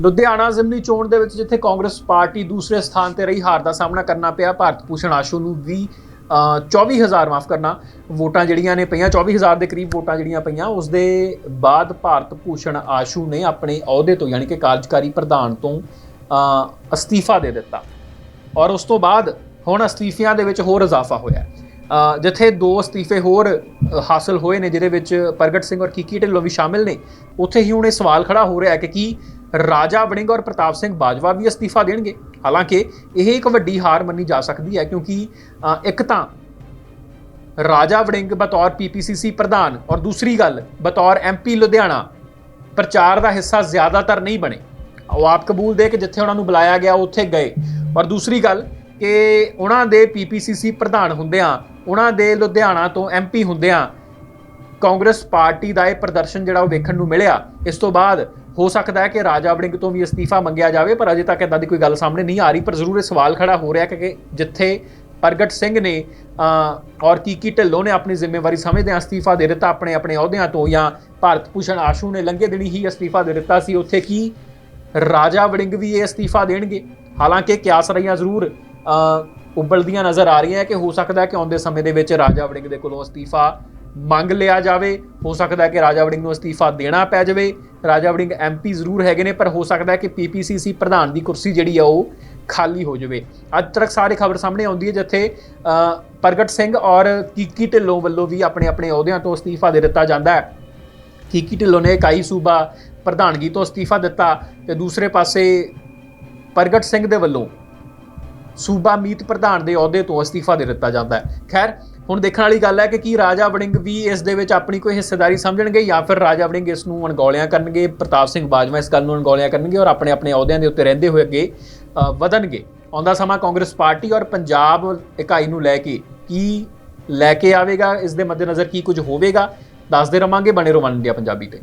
ਲੁਧਿਆਣਾ ਜ਼ਿਮਨੀ ਚੋਣ ਦੇ ਵਿੱਚ ਜਿੱਥੇ ਕਾਂਗਰਸ ਪਾਰਟੀ ਦੂਸਰੇ ਸਥਾਨ ਤੇ ਰਹੀ ਹਾਰ ਦਾ ਸਾਹਮਣਾ ਕਰਨਾ ਪਿਆ। ਭਾਰਤ ਭੂਸ਼ਣ ਆਸ਼ੂ ਨੂੰ ਵੀ ਅ, 24000 ਮਾਫ ਕਰਨਾ। ਵੋਟਾਂ ਜਿਹੜੀਆਂ ਨੇ ਪਈਆਂ 24000 ਦੇ ਕਰੀਬ ਵੋਟਾਂ ਜਿਹੜੀਆਂ ਪਈਆਂ ਉਸ ਦੇ ਬਾਅਦ ਭਾਰਤ ਭੂਸ਼ਣ ਆਸ਼ੂ ਨੇ ਆਪਣੇ ਅਹੁਦੇ ਤੋਂ ਯਾਨੀ ਕਿ ਕਾਰਜਕਾਰੀ ਪ੍ਰਧਾਨ ਤੋਂ ਅਸਤੀਫਾ ਦੇ ਦਿੱਤਾ। ਔਰ ਉਸ ਤੋਂ ਬਾਅਦ ਹੁਣ ਅਸਤੀਫਿਆਂ ਦੇ ਵਿੱਚ ਹੋਰ ਇਜ਼ਾਫਾ ਹੋਇਆ। ਜਿੱਥੇ ਦੋ ਅਸਤੀਫੇ ਹੋਰ ਹਾਸਲ ਹੋਏ ਨੇ ਜਿਹਦੇ ਵਿੱਚ ਪ੍ਰਗਟ ਸਿੰਘ ਔਰ ਕੀਕੀ ਢਿੱਲੋਂ ਵੀ ਸ਼ਾਮਿਲ ਨੇ ਉੱਥੇ ਹੀ ਹੁਣ ਇਹ ਸਵਾਲ ਖੜਾ ਹੋ ਰਿਹਾ ਹੈ ਕਿ ਕੀ ਰਾਜਾ ਵੜਿੰਗ ਔਰ ਪ੍ਰਤਾਪ ਸਿੰਘ ਬਾਜਵਾ ਵੀ ਅਸਤੀਫਾ ਦੇਣਗੇ। ਹਾਲਾਂਕਿ ਇਹ ਇੱਕ ਵੱਡੀ ਹਾਰ ਮੰਨੀ ਜਾ ਸਕਦੀ ਹੈ ਕਿਉਂਕਿ ਇੱਕ ਤਾਂ ਰਾਜਾ ਵੜਿੰਗ ਬਤੌਰ ਪੀਪੀਸੀਸੀ ਪ੍ਰਧਾਨ ਔਰ ਦੂਸਰੀ ਗੱਲ, ਬਤੌਰ ਐਮਪੀ ਲੁਧਿਆਣਾ ਪ੍ਰਚਾਰ ਦਾ ਹਿੱਸਾ ਜ਼ਿਆਦਾਤਰ ਨਹੀਂ ਬਣੇ। ਉਹ ਆਪ ਕਬੂਲ ਦੇ ਕਿ ਜਿੱਥੇ ਉਹਨਾਂ ਨੂੰ ਬੁਲਾਇਆ ਗਿਆ ਉੱਥੇ ਗਏ। ਔਰ ਦੂਸਰੀ ਗੱਲ ਕਿ ਉਹਨਾਂ ਦੇ ਪੀਪੀਸੀਸੀ ਪ੍ਰਧਾਨ ਹੁੰਦਿਆਂ, ਉਹਨਾਂ ਦੇ ਲੁਧਿਆਣਾ ਤੋਂ ਐਮਪੀ ਹੁੰਦਿਆਂ ਕਾਂਗਰਸ ਪਾਰਟੀ ਦਾ ਇਹ ਪ੍ਰਦਰਸ਼ਨ ਜਿਹੜਾ ਉਹ ਵੇਖਣ ਨੂੰ ਮਿਲਿਆ, ਇਸ ਤੋਂ ਬਾਅਦ ਹੋ ਸਕਦਾ ਹੈ ਕਿ ਰਾਜਾ ਵੜਿੰਗ ਤੋਂ ਵੀ ਅਸਤੀਫਾ ਮੰਗਿਆ ਜਾਵੇ ਪਰ ਅਜੇ ਤੱਕ ਇਦਾਂ ਦੀ ਕੋਈ ਗੱਲ ਸਾਹਮਣੇ ਨਹੀਂ ਆ ਰਹੀ। ਪਰ ਜ਼ਰੂਰ ਇਹ ਸਵਾਲ ਖੜਾ ਹੋ ਰਿਹਾ ਕਿ ਜਿੱਥੇ ਪ੍ਰਗਟ ਸਿੰਘ ਨੇ ਅ, ਔਰ ਕੀ ਢਿੱਲੋਂ ਨੇ ਆਪਣੀ ਜ਼ਿੰਮੇਵਾਰੀ ਸਮਝਦਿਆਂ ਅਸਤੀਫਾ ਦੇ ਦਿੱਤਾ ਆਪਣੇ ਆਪਣੇ ਅਹੁਦਿਆਂ ਤੋਂ ਜਾਂ ਭਾਰਤ ਭੂਸ਼ਣ ਆਸ਼ੂ ਨੇ ਲੰਘੇ ਦਿਨੀ ਹੀ ਅਸਤੀਫਾ ਦੇ ਦਿੱਤਾ ਸੀ ਉੱਥੇ ਕੀ ਰਾਜਾ ਵੜਿੰਗ ਵੀ ਇਹ ਅਸਤੀਫਾ ਦੇਣਗੇ? ਹਾਲਾਂਕਿ ਕਿਆਸ ਰਹੀਆਂ ਜ਼ਰੂਰ ਉਬਲਦੀਆਂ ਨਜ਼ਰ ਆ ਰਹੀਆਂ ਕਿ ਹੋ ਸਕਦਾ ਹੈ ਕਿ ਆਉਂਦੇ ਸਮੇਂ ਦੇ ਵਿੱਚ ਰਾਜਾ ਵੜਿੰਗ ਦੇ ਕੋਲੋਂ ਅਸਤੀਫਾ ਮੰਗ ਲਿਆ ਜਾਵੇ। ਹੋ ਸਕਦਾ ਹੈ ਕਿ ਰਾਜਾ ਵੜਿੰਗ ਨੂੰ ਅਸਤੀਫਾ ਦੇਣਾ ਪੈ ਜਾਵੇ। ਰਾਜਾ ਵੜਿੰਗ ਐਮਪੀ ਜ਼ਰੂਰ ਹੈਗੇ ਨੇ, ਪਰ ਹੋ ਸਕਦਾ ਹੈ ਕਿ ਪੀਪੀਸੀਸੀ ਪ੍ਰਧਾਨ ਦੀ ਕੁਰਸੀ ਜਿਹੜੀ ਆ, ਉਹ ਖਾਲੀ ਹੋ ਜਾਵੇ। ਅੱਜ ਤੱਕ ਸਾਰੇ ਖਬਰ ਸਾਹਮਣੇ ਆਉਂਦੀ ਹੈ, ਜਿੱਥੇ ਪ੍ਰਗਟ ਸਿੰਘ ਔਰ ਕੀਕੀ ਢਿੱਲੋਂ ਵੱਲੋਂ ਵੀ ਆਪਣੇ ਆਪਣੇ ਅਹੁਦਿਆਂ ਤੋਂ ਅਸਤੀਫਾ ਦੇ ਦਿੱਤਾ ਜਾਂਦਾ ਹੈ। ਕੀਕੀ ਢਿੱਲੋਂ ਨੇ ਇਕਾਈ ਸੂਬਾ ਪ੍ਰਧਾਨਗੀ ਤੋਂ ਅਸਤੀਫਾ ਦਿੱਤਾ ਤੇ ਦੂਸਰੇ ਪਾਸੇ ਪ੍ਰਗਟ ਸਿੰਘ ਦੇ ਵੱਲੋਂ ਸੂਬਾ ਮੀਤ ਪ੍ਰਧਾਨ ਦੇ ਅਹੁਦੇ ਤੋਂ ਅਸਤੀਫਾ ਦੇ ਦਿੱਤਾ ਜਾਂਦਾ ਹੈ। ਖੈਰ ਹੁਣ ਦੇਖਣ ਵਾਲੀ ਗੱਲ ਹੈ ਕਿ ਕੀ ਰਾਜਾ ਵੜਿੰਗ ਵੀ ਇਸ ਦੇ ਵਿੱਚ ਆਪਣੀ ਕੋਈ ਹਿੱਸੇਦਾਰੀ ਸਮਝਣਗੇ ਜਾਂ ਫਿਰ ਰਾਜਾ ਵੜਿੰਗ ਇਸ ਨੂੰ ਅਣਗੌਲਿਆਂ ਕਰਨਗੇ, ਪ੍ਰਤਾਪ ਸਿੰਘ ਬਾਜਵਾ ਇਸ ਗੱਲ ਨੂੰ ਅਣਗੌਲਿਆਂ ਕਰਨਗੇ ਔਰ ਆਪਣੇ ਆਪਣੇ ਅਹੁਦਿਆਂ ਦੇ ਉੱਤੇ ਰਹਿੰਦੇ ਹੋਏ ਅੱਗੇ ਵਧਣਗੇ। ਆਉਂਦਾ ਸਮਾਂ ਕਾਂਗਰਸ ਪਾਰਟੀ ਔਰ ਪੰਜਾਬ ਇਕਾਈ ਨੂੰ ਲੈ ਕੇ ਕੀ ਲੈ ਕੇ ਆਵੇਗਾ? ਇਸ ਦੇ ਮੱਦੇਨਜ਼ਰ ਕੀ ਕੁਝ ਹੋਵੇਗਾ? ਦੱਸਦੇ ਰਵਾਂਗੇ ਬਣੇ ਰਹੋ ਵਨ ਇੰਡੀਆ ਪੰਜਾਬੀ ਤੇ।